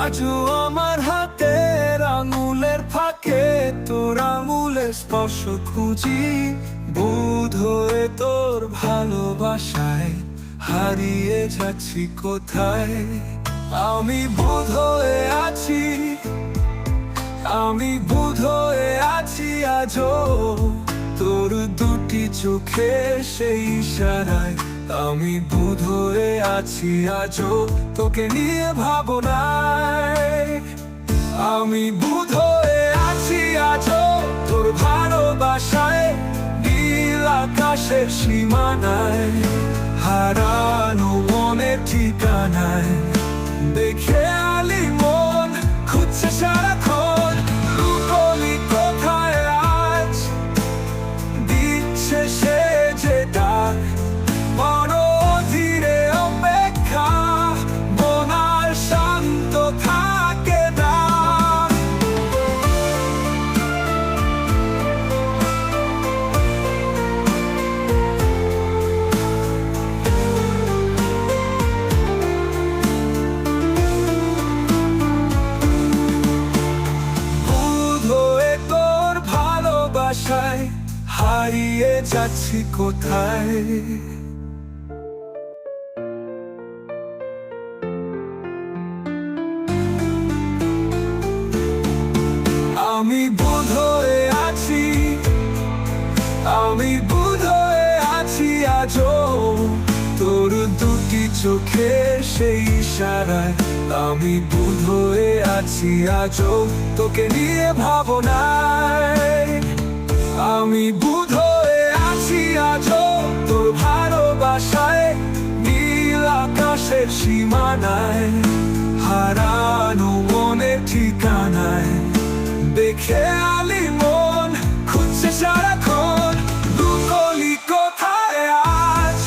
আজও আমার হাতের আঙুলের ফাঁকে তোর আঙুলের স্পর্শ খুঁজি। বোধ হয়ে তোর ভালোবাসায় হারিয়ে যাচ্ছি কোথায়? আমি বোধ হয়ে আছি, আমি বোধ হয়ে আছি আজও। তোর দুটি চোখে সেই ইশারায় আমি বোধ হয়ে আছি, আজও তোকে নিয়ে ভাবনায়। আমি বোধ হয়ে আছি, আজও তোর ভালোবাসায়, নীল আকাশের সীমানায়, হারানো মনের ঠিকানায়। দেখে আলি মন খুঁজছে সারাক্ষণ হারিয়ে যাচ্ছি কোথায়? আমি বোধ হয়ে আছি, আমি বোধ হয়ে আছি আজও। তোর দুটি চোখে সেই ইশারায় আমি বোধ হয়ে আছি আজও। তোকে নিয়ে ভাবনায় সীমানায়, হারানো মনের ঠিকানায়। দেখে আলি মন খুঁজছে সারাক্ষণ লুকলি কোথায় আজ?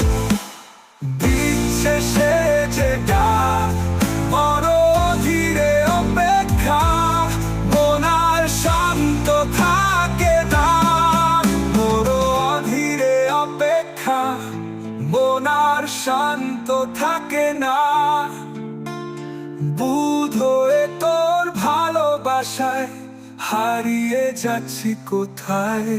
দিচ্ছে সে যে ডাক মন ধীরে অপেক্ষা মনার শান্ত থাকে না। মন ধীরে অপেক্ষা মনার শান্ত থাকে না। বুধ হয়ে তোর ভালোবাসায় হারিয়ে যাচ্ছি কোথায়?